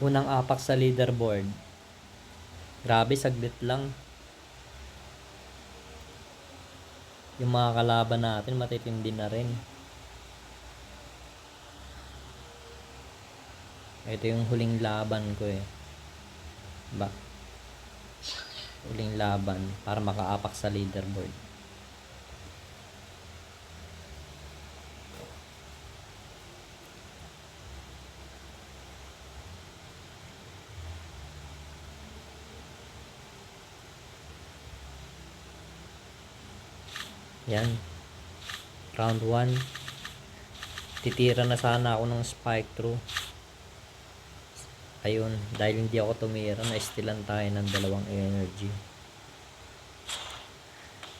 Unang apak sa leaderboard. Grabe, saglit lang. Yung mga kalaban natin, matitindi na rin. Ito yung huling laban ko eh. Ba? Huling laban para makaapak sa leaderboard. Yan. Round 1. Titira na sana ako ng spike through. Ayun, dahil hindi ako tumira, na-stealan tayo ng dalawang energy.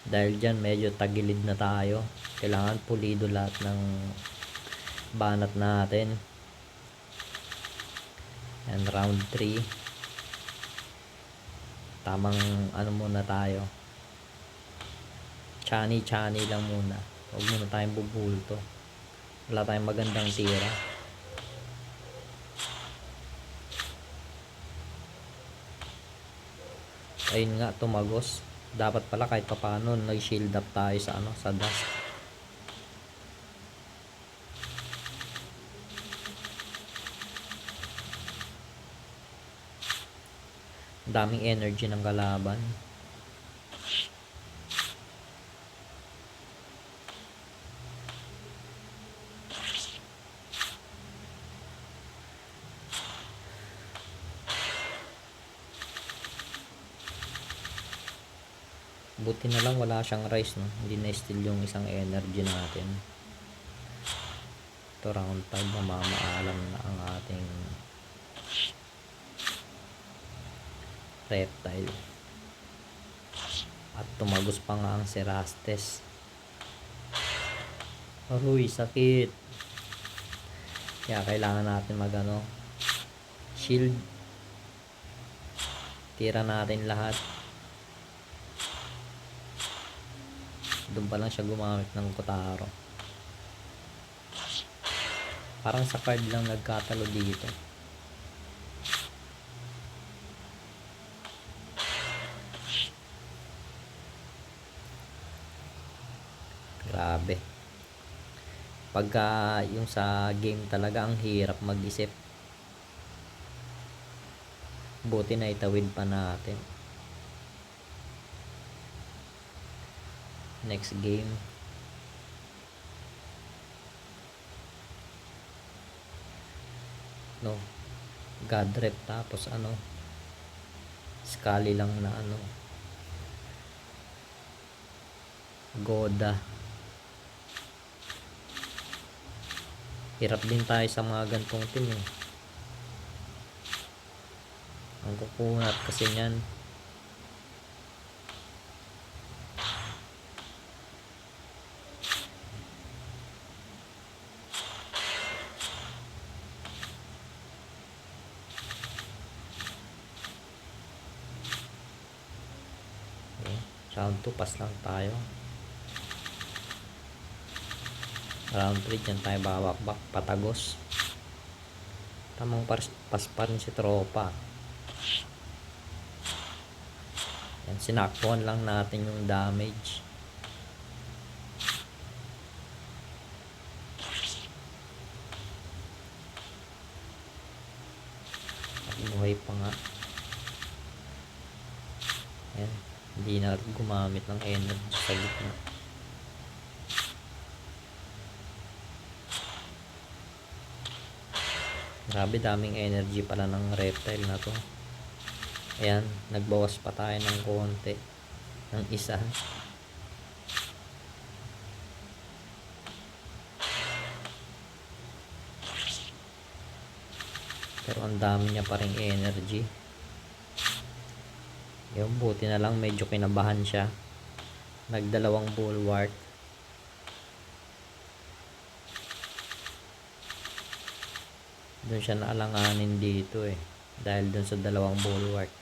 Dahil dyan, medyo tagilid na tayo. Kailangan pulido lahat ng banat natin. And round 3. Tamang ano muna tayo. Chani-chani lang muna. Huwag muna tayong bubulto. Wala tayong magandang tira. ayun nga tumagos dapat pala kahit papano nag shield up tayo sa ano sa dust daming energy ng kalaban buti na lang wala siyang rice no? Hindi na steal yung isang energy natin. Ito round 5 mamamaalam na ang ating reptile. At tumagos pa nga ang Cerastes Aruy, sakit. Kaya kailangan natin mag ano shield. Tira natin lahat doon pa lang siya gumamit ng kutaro parang sa card lang nagkatalo dito. Grabe. Pagka yung sa game talaga ang hirap mag-isip. Buti na itawid pa natin next game. No. God rep tapos ano Scully lang na ano Goda. Hirap din tayo sa mga gantong team eh. Ang kukunat kasi niyan Okay. Round 2, pass lang tayo. Round 3, dyan tayo babakbak, patagos. Tamang pas, pas pa rin si tropa. Yan, sinakpuan lang natin yung damage. At buhay pa nga. Yan. Hindi na gumamit ng energy sa gitna. Grabe daming energy pala ng reptile na to. Ayan, nagbawas pa tayo ng konti. Ng isa. Pero ang dami niya pa rin energy. Yung buti na lang medyo kinabahan siya. Nagdalawang bulwark. Doon siya naalanganin dito eh. Dahil doon sa dalawang bulwark.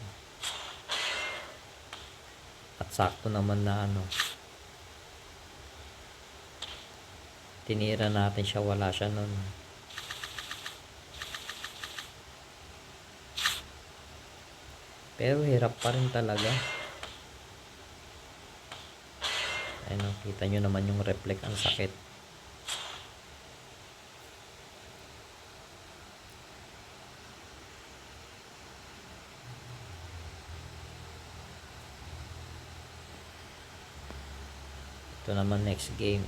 At sakto naman na ano. Tinira natin siya. Wala siya nun. Pero hirap pa rin talaga. Ayun, oh, kita nyo naman yung reflect ang sakit. Ito naman next game.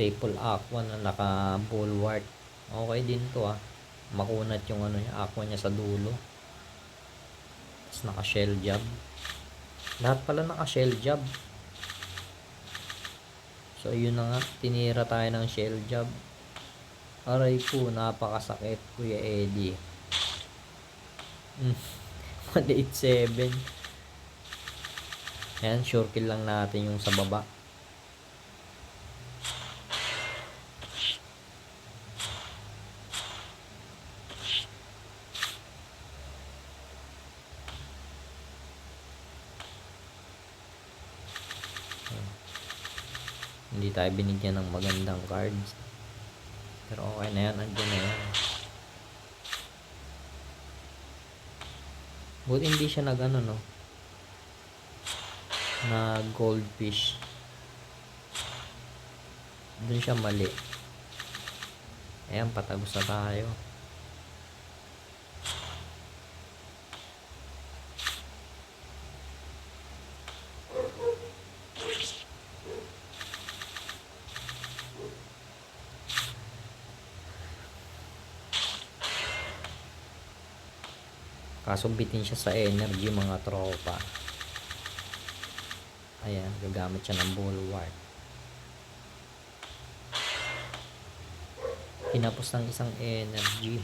Triple aqua na naka bulwark. Okay din to ah. Makunat yung ano niya, aqua niya sa dulo. Tapos naka shell job. Lahat pala naka shell job. So yun na nga, tinira tayo ng shell job. Aray po, napakasakit Kuya Eddie. Mm. 187. Ayan, sure kill lang natin yung sa baba. Hindi tayo binigyan ng magandang cards. Pero okay na yan, andyan na yan. Buti hindi siya nag ano no. Na goldfish. Doon siya mali. Ayan, patagos na tayo. Kaso bitin siya sa energy mga tropa. Ayan, gagamit siya ng bulwark. Tinapos ng isang energy.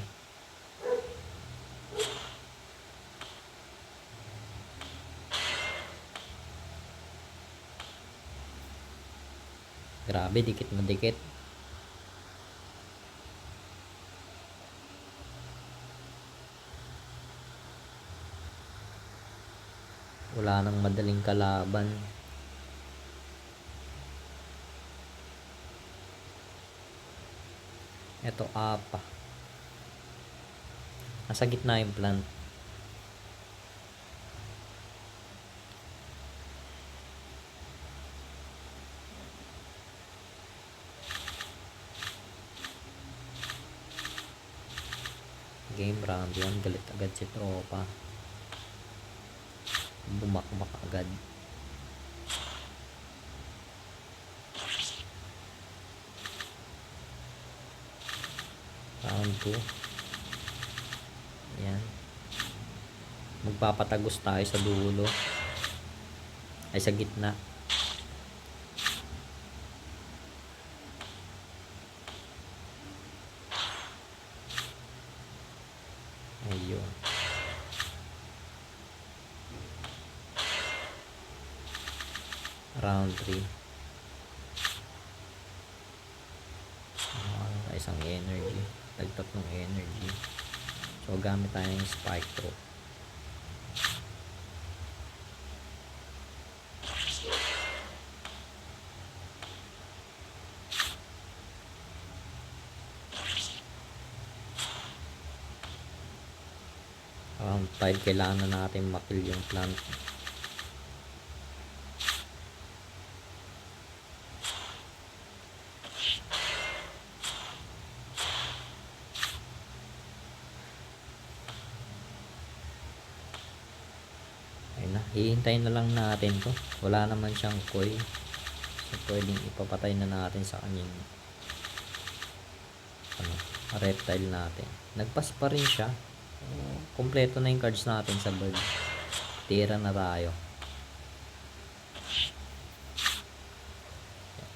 Grabe, dikit na dikit. Wala nang madaling kalaban. Ito apa. Nasa gitna yung plant. Game round yun. Galit agad si tropa. Bumakbak agad. Round 2. Ayan. Magpapatagos tayo sa dulo. Ay sa gitna. Ayun. Round 3. Ah, isang energy. Dagtat ng energy. So, gamit tayo ng spike throw. Round 5, kailangan na natin makill yung plant. Ayun na, hihintayin na lang natin to. Wala naman siyang koi. So, pwedeng ipapatay na natin sa kanyang ano, reptile natin. Nagpas pa rin siya. Kompleto na yung cards natin sa bird. Tira na tayo.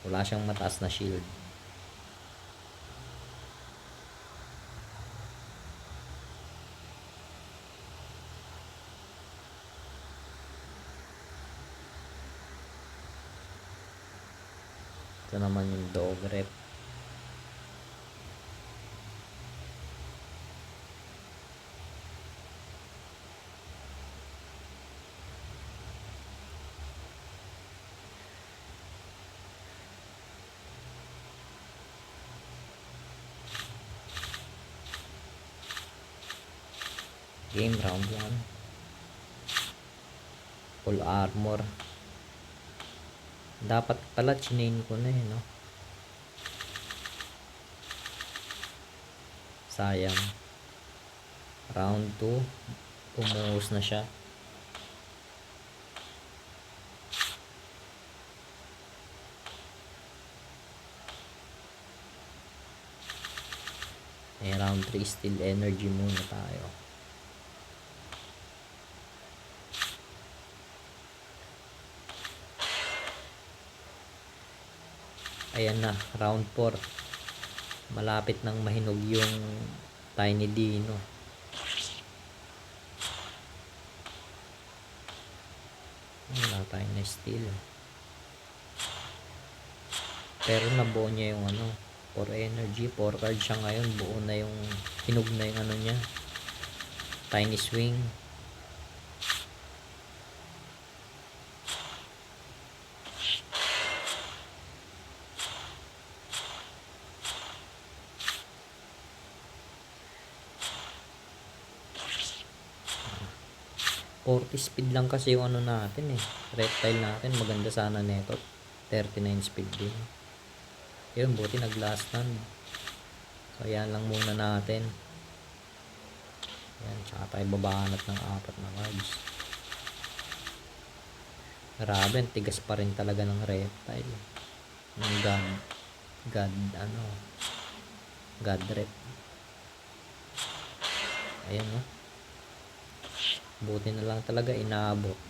Wala siyang mataas na shield. Ito naman yung dog rep. game round 1 full armor dapat pala chinain ko na eh, no? Sayang. Round 2. Pumuhos na siya. Eh, round 3 still energy muna tayo. Ayan na, round 4. Malapit nang mahinog yung Tiny Dino. Wala tayo na steal. Pero nabuo niya yung ano, for energy, 4 card siya ngayon. Buo na yung, hinog na yung ano niya. Tiny swing. Forty speed lang kasi yung ano natin eh. Reptile natin. Maganda sana neto. 39 speed din. Yun, buti nag last stand. So, yan lang muna natin. Yan, tsaka tayo babanat ng apat na cards. Grabe, tigas pa rin talaga ng reptile. Ng god. God, ano. God rep. Ayan, no. Buti na lang talaga inaabot.